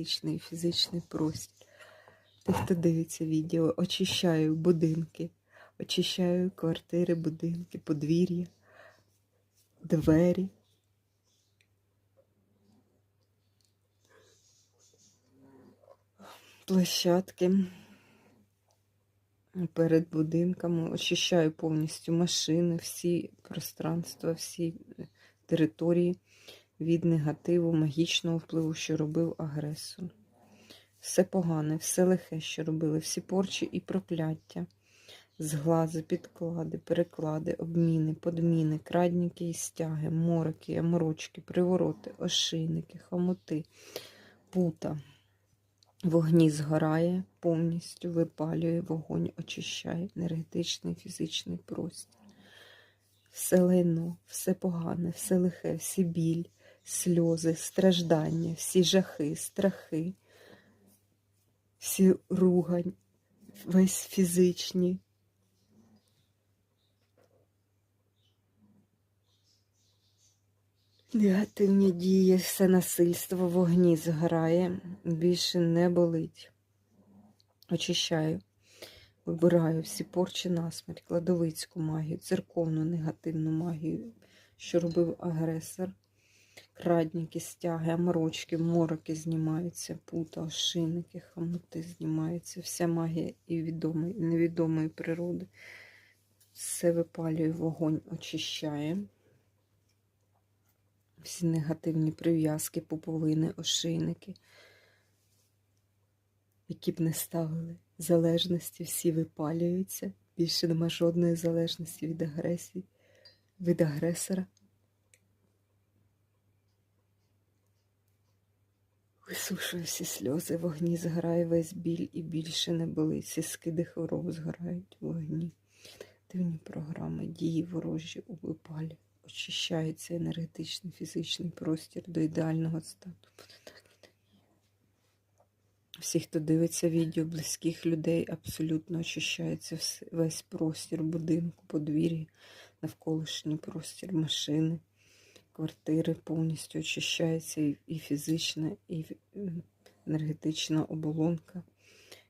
енергетичний і фізичний простір. Тих, хто дивиться відео, очищаю будинки, очищаю квартири, будинки, подвір'я, двері. Площадки перед будинками, очищаю повністю машини, всі пространства, всі е, території від негативу, магічного впливу, що робив агресор. Все погане, все лихе, що робили, всі порчі і прокляття, зглази, підклади, переклади, обміни, подміни, крадніки і стяги, морики, аморочки, привороти, ошийники, хомути, пута. Вогні згорає, повністю випалює, вогонь очищає енергетичний, фізичний простір. Все лайно, все погане, все лихе, всі біль, сльози, страждання, всі жахи, страхи, всі ругань, весь фізичні. Негативні дії, все насильство, вогні згорає, більше не болить. Очищаю, вибираю всі порчі насмерть, кладовицьку магію, церковну негативну магію, що робив агресор. Крадніки, стяги, аморочки, мороки знімаються, пута, ошийники, хамути знімаються. Вся магія і відомої, і невідомої природи. Все випалює, вогонь очищає. Всі негативні прив'язки, пуповини, ошийники, які б не ставили. Залежності всі випалюються. Більше нема жодної залежності від агресії, від агресора. Висушую всі сльози, вогні згорає весь біль і більше не болить. Всі скиди хвороб згорають вогні. Дивні програми, дії ворожі у випалі. Очищається енергетичний, фізичний простір до ідеального стану. Всі, хто дивиться відео, близьких людей, абсолютно очищається весь простір будинку, подвір'я, навколишній простір машини, квартири повністю очищається і, фізична, і енергетична оболонка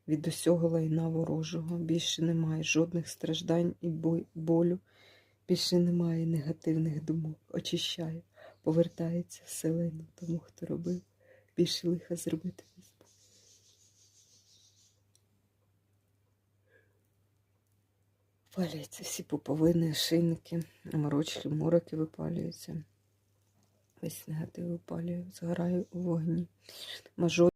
від усього лайна ворожого. Більше немає жодних страждань і болю. Більше немає негативних думок. Очищає, повертається вселено тому, хто робив. Більше лиха зробити. Випалюються всі пуповини, шийники, морочки, мороки випалюються. Весь негатив опалюю, згораю у вогні. Мажор